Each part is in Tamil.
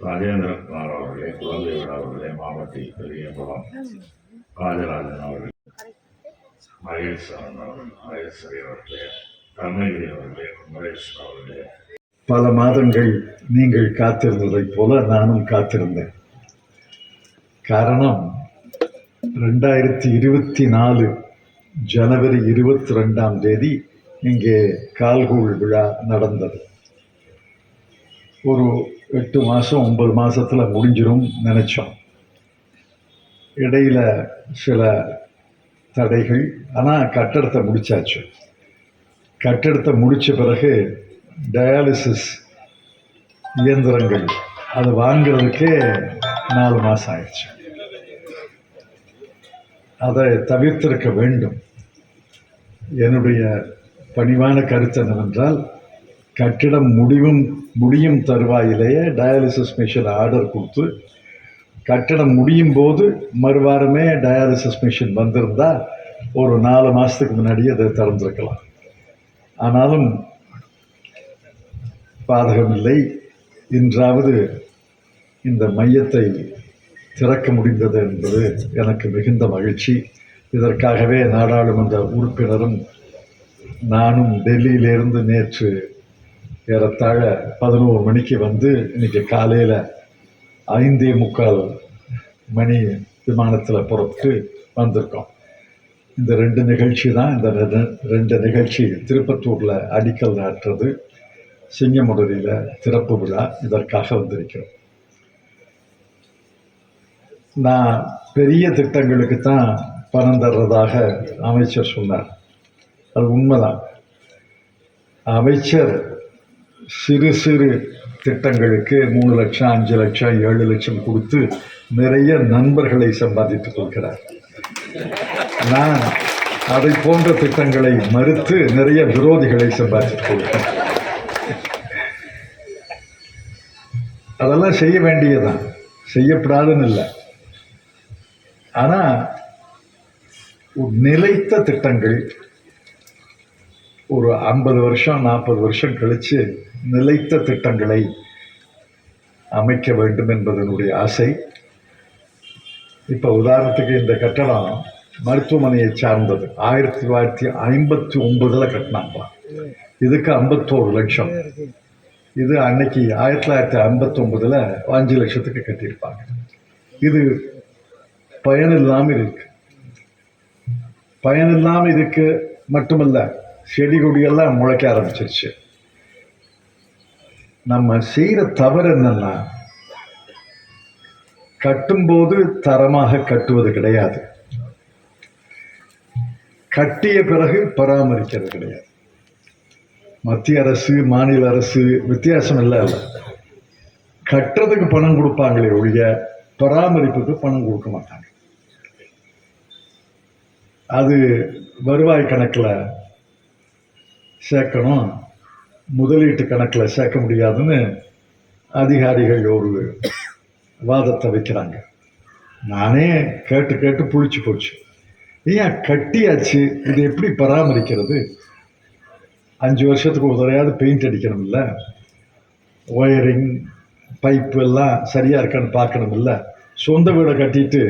ராஜேந்திரகுமார் அவர்களே குழந்தை அவர்களே மாவட்டி பெரியகுளம் ராஜராஜன் அவர்களே மகேஸ்வரன் அவர்கள் மகேஸ்வரி அவர்களே கருணகிரி அவர்களே குமரேஸ்வரன் அவர்களே. பல மாதங்கள் நீங்கள் காத்திருந்ததைப் போல நானும் காத்திருந்தேன். காரணம் ரெண்டாயிரத்தி இருபத்தி நாலு ஜனவரி இருபத்தி ரெண்டாம் தேதி இங்கே கால்கூழ் விழா நடந்தது. ஒரு எட்டு மாதம் ஒம்பது மாதத்தில் முடிஞ்சிடும் நினச்சோம். இடையில் சில தடைகள் ஆனால் கட்டடத்தை முடித்தாச்சு கட்டடத்தை முடித்த பிறகு டயாலிசிஸ் இயந்திரங்கள் அது வாங்குறதுக்கே நாலு மாதம் ஆயிடுச்சு. அதை தவிர்த்திருக்க வேண்டும். என்னுடைய பணிவான கருத்து என்னவென்றால் கட்டிடம் முடிவும் முடியும் தருவாயிலேயே டயாலிசிஸ் மிஷின் ஆர்டர் கொடுத்து கட்டணம் முடியும் போது மறுவாரமே டயாலிசிஸ் மிஷின் வந்திருந்தால் ஒரு நாலு மாதத்துக்கு முன்னாடியே அதை திறந்துருக்கலாம். ஆனாலும் பாதகமில்லை இன்றாவது இந்த மையத்தை திறக்க முடிந்தது என்பது எனக்கு மிகுந்த மகிழ்ச்சி. இதற்காகவே நாடாளுமன்ற உறுப்பினரும் நானும் டெல்லியிலிருந்து நேற்று ஏறத்தாழ பதினோரு மணிக்கு வந்து இன்னைக்கு காலையில் ஐந்தே முக்கால் மணி விமானத்தில் புறப்பட்டு வந்திருக்கோம். இந்த ரெண்டு நிகழ்ச்சி தான் இந்த ரெண்டு- ரெண்டு நிகழ்ச்சி திருப்பத்தூரில் அடிக்கல் நாட்டுறது சிங்கமுடரியில் திறப்பு விழா இதற்காக வந்திருக்கிறோம். நான் பெரிய திட்டங்களுக்கு தான் பணம் தர்றதாக அமைச்சர் சொன்னார். அது உண்மைதான். அமைச்சர் சிறு சிறு திட்டங்களுக்கு மூணு லட்சம் அஞ்சு லட்சம் ஏழு லட்சம் கொடுத்து நிறைய நண்பர்களை சம்பாதித்துக் கொள்கிறார். நான் அதை போன்ற திட்டங்களை மறுத்து நிறைய விரோதிகளை சம்பாதித்துக் கொள்கிறேன். அதெல்லாம் செய்ய வேண்டியதுதான். செய்யப்படாதுன்னு இல்லை. ஆனால் நிலைத்த திட்டங்கள் ஒரு ஐம்பது வருஷம் நாற்பது வருஷம் கழித்து நிலைத்த திட்டங்களை அமைக்க வேண்டும் என்பதனுடைய ஆசை. இப்போ உதாரணத்துக்கு இந்த கட்டடம் மருத்துவமனையை சார்ந்தது. ஆயிரத்தி தொள்ளாயிரத்தி ஐம்பத்தி ஒன்பதில் கட்டினாப்பா இதுக்கு ஐம்பத்தோரு லட்சம். இது அன்னைக்கு ஆயிரத்தி தொள்ளாயிரத்தி ஐம்பத்தொம்பதில் அஞ்சு லட்சத்துக்கு கட்டியிருப்பாங்க. இது பயனில்லாமல் இருக்கு. பயனில்லாமல் இருக்கு மட்டுமல்ல செடி கொடியெல்லாம் முளைக்க ஆரம்பிச்சிருச்சு. நம்ம செய்கிற தவறு என்னன்னா கட்டும்போது தரமாக கட்டுவது கிடையாது. கட்டிய பிறகு பராமரிக்கிறது கிடையாது. மத்திய அரசு மாநில அரசு வித்தியாசம் இல்லை கட்டுறதுக்கு பணம் கொடுப்பாங்களே ஒழிய பராமரிப்புக்கு பணம் கொடுக்க மாட்டாங்க. அது வருவாய் கணக்கில் சேர்க்கணும். முதலீட்டு கணக்கில் சேர்க்க முடியாதுன்னு அதிகாரிகள் ஒரு வாதத்தை வைக்கிறாங்க. நானே கேட்டு கேட்டு புளிச்சு போச்சு. ஏன் கட்டியாச்சு? இது எப்படி பராமரிக்கிறது? அஞ்சு வருஷத்துக்கு ஒரு தடையாவது பெயிண்ட் அடிக்கணும்ல? ஒயரிங் பைப்பு எல்லாம் சரியாக இருக்கான்னு பார்க்கணுமில்ல சொந்த வீடை கட்டிட்டு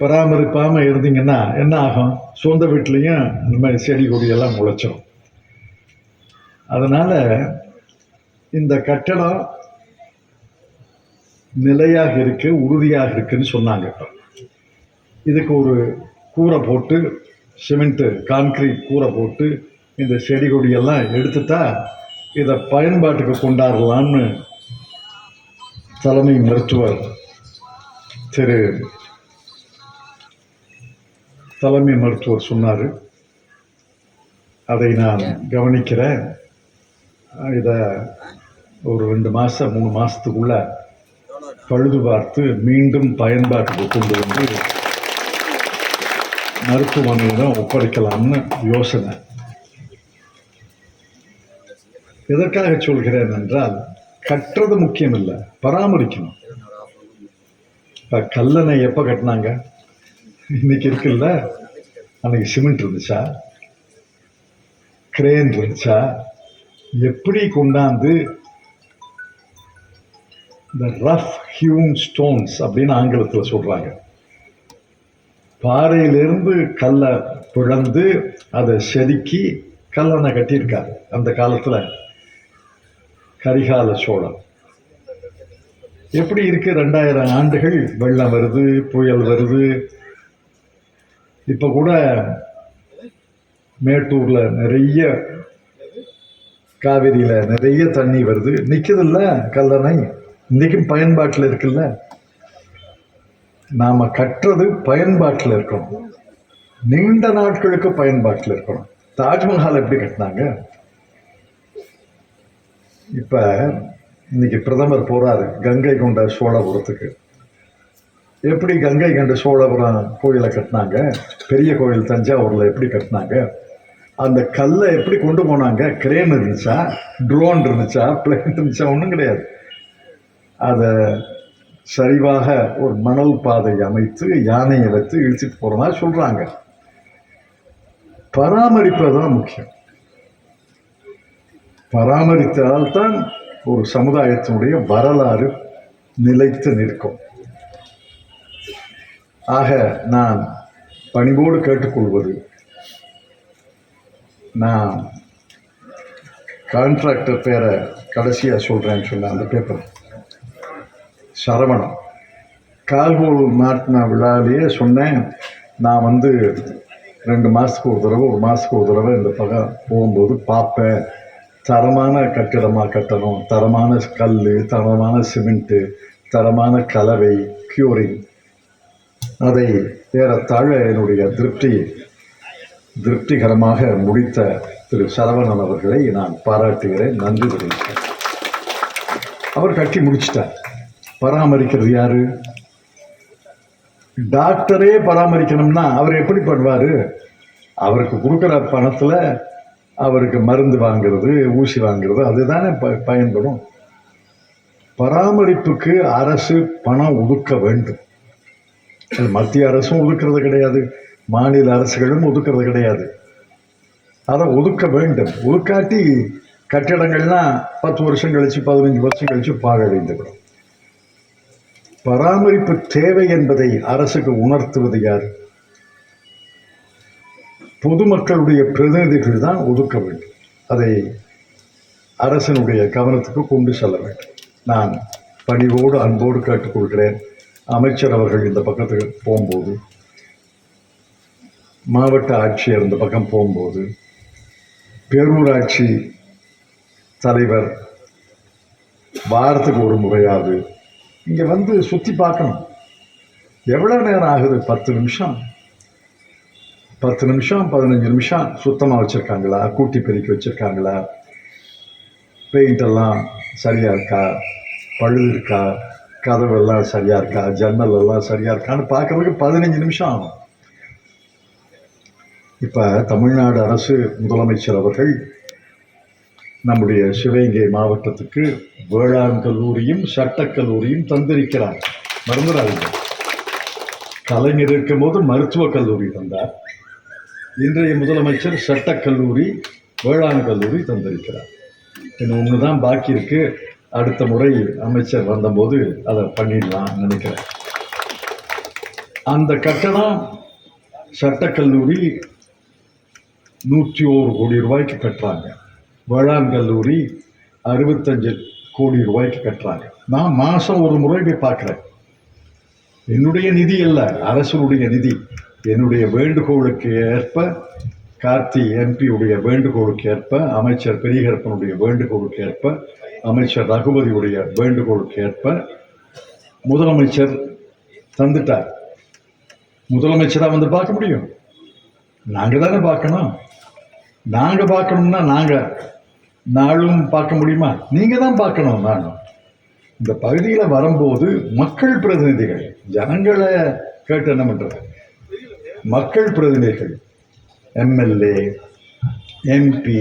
பராமரிப்பாமல் இருந்தீங்கன்னா என்ன ஆகும்? சொந்த வீட்லேயும் இந்த மாதிரி செடி கொடியெல்லாம் முளைச்சிரும். அதனால் இந்த கட்டடம் நிலையாக இருக்கு உறுதியாக இருக்குன்னு சொன்னாங்க. இதுக்கு ஒரு கூரை போட்டு சிமெண்ட்டு கான்கிரீட் கூரை போட்டு இந்த செடி கொடியெல்லாம் எடுத்துட்டா இதை பயன்பாட்டுக்கு கொண்டாடலாம்னு தலைமை மருத்துவர் திரு தலைமை மருத்துவர் சொன்னார். அதை நான் கவனிக்கிறேன். இதை ஒரு ரெண்டு மாதம் மூணு மாதத்துக்குள்ள பழுது பார்த்து மீண்டும் பயன்பாட்டுக்கு கொண்டு வந்து மருத்துவமனையிடம் ஒப்படைக்கலாம்னு யோசனை. எதற்காக சொல்கிறேன் என்றால் கட்டுறது முக்கியம் இல்லை பராமரிக்கணும். இப்போ கல்லணை எப்போ கட்டினாங்க? இன்னைக்கு இருக்குல்ல? அன்னைக்கு சிமெண்ட் இருந்துச்சா? கிரேன் இருந்துச்சா? எப்படி கொண்டாந்து இந்த ரஃப் ஹியூன் ஸ்டோன்ஸ் அப்படின்னு ஆங்கிலத்தில் சொல்கிறாங்க பாறையிலிருந்து கல்லை பிழந்து அதை செதுக்கி கல்லணை கட்டியிருக்காரு அந்த காலத்தில் கரிகால சோழன். எப்படி இருக்குது ரெண்டாயிரம் ஆண்டுகள் வெள்ளம் வருது புயல் வருது. இப்போ கூட மேட்டூரில் நிறைய காவிரியில் நிறைய தண்ணி வருது. நிற்கிறதில்ல கல்லணை? இன்றைக்கும் பயன்பாட்டில் இருக்குல்ல? நாம் கட்டுறது பயன்பாட்டில் இருக்கணும். நீண்ட நாட்களுக்கு பயன்பாட்டில் இருக்கணும். தாஜ்மஹால் எப்படி கட்டினாங்க? இப்போ இன்னைக்கு பிரதமர் போகிறாரு கங்கை கொண்ட சோழபுரத்துக்கு. எப்படி கங்கை கொண்ட சோழபுரம் கோயிலை கட்டினாங்க? பெரிய கோயில் தஞ்சாவூரில் எப்படி கட்டினாங்க? அந்த கல்லை எப்படி கொண்டு போனாங்க? கிரேன் இருந்துச்சா? ட்ரோன் இருந்துச்சா? பிளேன் இருந்துச்சா? ஒன்றும் கிடையாது. அதை சரிவாக ஒரு மணல் பாதை அமைத்து யானையை வைத்து இழுத்துட்டு போகிறதா சொல்கிறாங்க பராமரிப்பு தான் முக்கியம். பராமரித்தால் தான் ஒரு சமுதாயத்தினுடைய வரலாறு நிலைத்து நிற்கும். ஆக நான் பணிவோடு கேட்டுக்கொள்வது நான் கான்ட்ராக்டர் பேரை கடைசியாக சொல்கிறேன்னு சொன்னேன் அந்த பேப்பர் சரவணன். கால்கோல் மாட்டின விழாவிலேயே சொன்னேன் நான் வந்து ரெண்டு மாதத்துக்கு ஒரு தடவை ஒரு மாதத்துக்கு ஒரு தடவை இந்த பக்கம் போகும்போது பார்ப்பேன். தரமான கட்டிடமாக கட்டணும் தரமான கல் தரமான சிமெண்ட்டு தரமான கலவை க்யூரிங் அதை ஏறத்தாழ என்னுடைய திருப்தி திருப்திகரமாக முடித்த திரு சரவணன் அவர்களை நான் பாராட்டுகிறேன். நன்றி தெரிவிக்கிறேன். அவர் கட்டி முடிச்சிட்டார். பராமரிக்கிறது யாரு? டாக்டரே பராமரிக்கணும்னா அவர் எப்படி பண்ணுவார்? அவருக்கு கொடுக்குற பணத்தில் அவருக்கு மருந்து வாங்குறது ஊசி வாங்குறது அதுதானே ப பயன்படும். பராமரிப்புக்கு அரசு பணம் ஒதுக்க வேண்டும். அது மத்திய அரசும் ஒதுக்கிறது கிடையாது. மாநில அரசுகளும் ஒதுக்கிறது கிடையாது. அதை ஒதுக்க வேண்டும். ஒதுக்காட்டி கட்டிடங்கள்லாம் பத்து வருஷம் கழிச்சு பதினஞ்சு வருஷம் கழிச்சு பாழடைந்துவிடும் பராமரிப்பு தேவை என்பதை அரசுக்கு உணர்த்துவது யார்? பொதுமக்களுடைய பிரதிநிதிகள் தான் ஒதுக்க வேண்டும். அதை அரசனுடைய கவனத்துக்கு கொண்டு செல்ல வேண்டும். நான் பணிவோடு அன்போடு கேட்டுக்கொள்கிறேன். அமைச்சர் அவர்கள் இந்த பக்கத்துக்கு போகும்போது மாவட்ட ஆட்சியர் இந்த பக்கம் போகும்போது பேரூராட்சி தலைவர் வாரத்துக்கு ஒரு முறையாவது இங்கே வந்து சுற்றி பார்க்கணும். எவ்வளோ நேரம் ஆகுது? பத்து நிமிஷம். பத்து நிமிஷம் பதினஞ்சு நிமிஷம் சுத்தமாக வச்சுருக்காங்களா? கூட்டி பெருக்கி வச்சுருக்காங்களா? பெயிண்டெல்லாம் சரியாக இருக்கா? பழுது இருக்கா? கதவெல்லாம் சரியாக இருக்கா? ஜன்னல் எல்லாம் சரியாக இருக்கான்னு பார்க்குறதுக்கு பதினஞ்சு நிமிஷம் ஆகும். இப்போ தமிழ்நாடு அரசு முதலமைச்சர் அவர்கள் நம்முடைய சிவகங்கை மாவட்டத்துக்கு வேளாண் கல்லூரியும் சட்டக் கல்லூரியும் தந்திருக்கிறார். மறந்துடாதீங்க. கலைஞர் இருக்கும்போது மருத்துவக் கல்லூரி தந்தார். இன்றைய முதலமைச்சர் சட்டக் கல்லூரி வேளாண் கல்லூரி தந்திருக்கிறார். இன்னும் ஒன்று தான் பாக்கி இருக்கு. அடுத்த முறை அமைச்சர் வந்தபோது அதை பண்ணிடலாம் நினைக்கிறேன். அந்த கட்டணம் சட்டக்கல்லூரி நூற்றி ஓரு கோடி ரூபாய்க்கு கட்டுறாங்க. வேளாண் கல்லூரி அறுபத்தஞ்சு கோடி ரூபாய்க்கு கட்டுறாங்க. நான் மாதம் ஒரு முறை போய் பார்க்குறேன். என்னுடைய நிதி அல்ல அரசனுடைய நிதி. என்னுடைய வேண்டுகோளுக்கு ஏற்ப கார்த்தி எம்பியுடைய வேண்டுகோளுக்கு ஏற்ப அமைச்சர் பெரியகரப்பனுடைய வேண்டுகோளுக்கு ஏற்ப அமைச்சர் ரகுபதியுடைய வேண்டுகோளுக்கு ஏற்ப முதலமைச்சர் தந்துட்டார். முதலமைச்சராக வந்து பார்க்க முடியும். நாங்கள் தானே பார்க்கணும். நாங்கள் பார்க்கணும்னா நாங்கள் நாளும் பார்க்க முடியுமா? நீங்கள் தான் பார்க்கணும் நானும் இந்த பகுதியில் வரும்போது மக்கள் பிரதிநிதிகள் ஜனங்களை கேட்டு என்ன பண்ணுறது மக்கள் பிரதிநிதிகள் எம்எல்ஏ எம்பி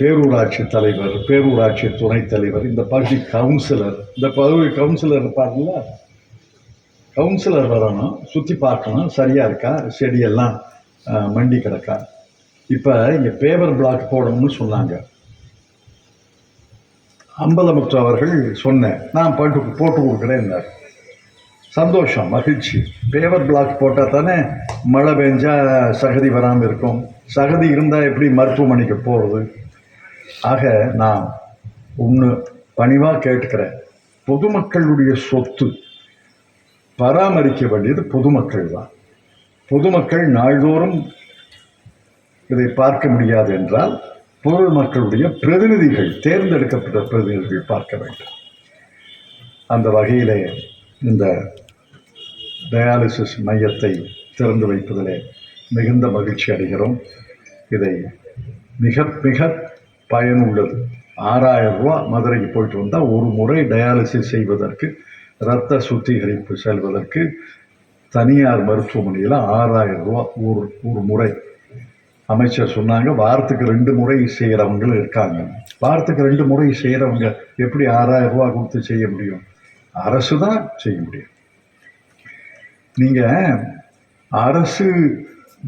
பேரூராட்சி தலைவர் பேரூராட்சி துணைத் தலைவர் இந்த பகுதி கவுன்சிலர் இந்த பகுதி கவுன்சிலர் இருப்பாருங்களா கவுன்சிலர் வரணும் சுற்றி பார்க்கணும் சரியாக இருக்கா? செடியெல்லாம் மண்டி கிடக்கா? இப்போ இங்கே பேவர் பிளாக் போடணும்னு சொன்னாங்க. அம்பலமுத்து அவர்கள் சொன்னேன் நான் போட்டு போட்டு கொடுக்குறேன்னார் சந்தோஷம் மகிழ்ச்சி. பேவர் பிளாக் போட்டால் தானே மழை பெஞ்சால் சகதி வராமல் இருக்கும். சகதி இருந்தால் எப்படி மருத்துவமனைக்கு போகிறது ஆக நான் ஒன்று பணிவாக கேட்டுக்கிறேன். பொதுமக்களுடைய சொத்து பராமரிக்க வேண்டியது பொதுமக்கள் தான் பொதுமக்கள் நாள்தோறும் இதை பார்க்க முடியாது என்றால் பொருள் மக்களுடைய பிரதிநிதிகள் தேர்ந்தெடுக்கப்பட்ட பிரதிநிதிகள் பார்க்க வேண்டும். அந்த வகையிலே இந்த டயாலிசிஸ் மையத்தை திறந்து வைப்பதிலே மிகுந்த மகிழ்ச்சி அடைகிறோம். இதை மிக மிக பயனுள்ளது. ஆறாயிரம் ரூபா மதுரைக்கு போயிட்டு வந்தால் ஒரு முறை டயாலிசிஸ் செய்வதற்கு இரத்த சுத்திகரிப்பு செல்வதற்கு தனியார் மருத்துவமனையில் ஆறாயிரம் ரூபா ஒரு ஒரு முறை அமைச்சர் சொன்னாங்க வாரத்துக்கு ரெண்டு முறை செய்கிறவங்களும் இருக்காங்க. வாரத்துக்கு ரெண்டு முறை செய்கிறவங்க எப்படி ஆறாயிரம் ரூபா கொடுத்து செய்ய முடியும்? அரசு தான் செய்ய முடியும். நீங்கள் அரசு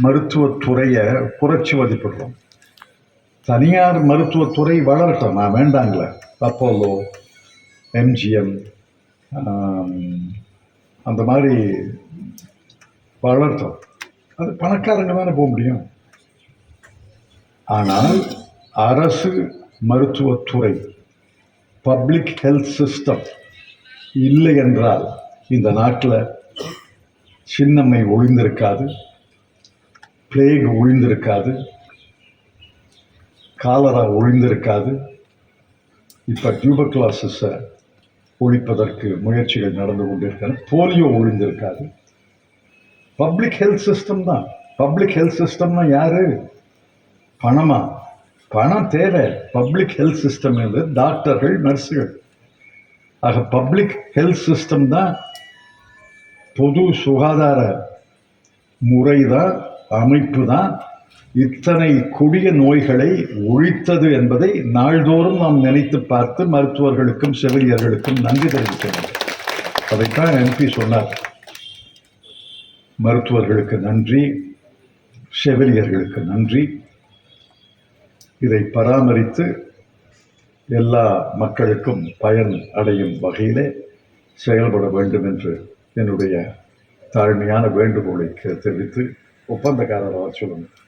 மருத்துவத்துறையை குறைச்சி மதிப்பிடுறோம். தனியார் மருத்துவத்துறை வளரட்டும்? நான் வேண்டாங்களே. அப்போலோ எம்ஜிஎம் அந்த மாதிரி வளர்த்தோம். அது பணக்காரங்க தானே போக முடியும். ஆனால் அரசு மருத்துவத்துறை பப்ளிக் ஹெல்த் சிஸ்டம் இல்லை என்றால் இந்த நாட்டில் சின்னம்மை ஒழிந்திருக்காது பிளேக் ஒழிந்திருக்காது காலரா ஒழிந்திருக்காது. இப்போ டியூபர்குலாசிஸை ஒழிப்பதற்கு முயற்சிகள் நடந்து கொண்டிருக்கின்றன. போலியோ ஒழிந்திருக்காது. பப்ளிக் ஹெல்த் சிஸ்டம் தான். பப்ளிக் ஹெல்த் சிஸ்டம்னா யாரு? பணமா? பணம் தேவை. பப்ளிக் ஹெல்த் சிஸ்டம் டாக்டர்கள் நர்ஸுகள். ஆக பப்ளிக் ஹெல்த் சிஸ்டம் தான் பொது சுகாதார முறை தான் அமைப்பு தான் இத்தனை கொடிய நோய்களை ஒழித்தது என்பதை நாள்தோறும் நாம் நினைத்து பார்த்து மருத்துவர்களுக்கும் செவிலியர்களுக்கும் நன்றி தெரிவிக்க வேண்டும் அதைத்தான் எம்பி சொன்னார். மருத்துவர்களுக்கு நன்றி செவிலியர்களுக்கு நன்றி. இதை பராமரித்து எல்லா மக்களுக்கும் பயன் அடையும் வகையிலே செயல்பட வேண்டும் என்று என்னுடைய தாழ்மையான வேண்டுகோளை தெரிவித்து ஒப்பந்தக்காரர் அவர் சொல்லுங்கள்.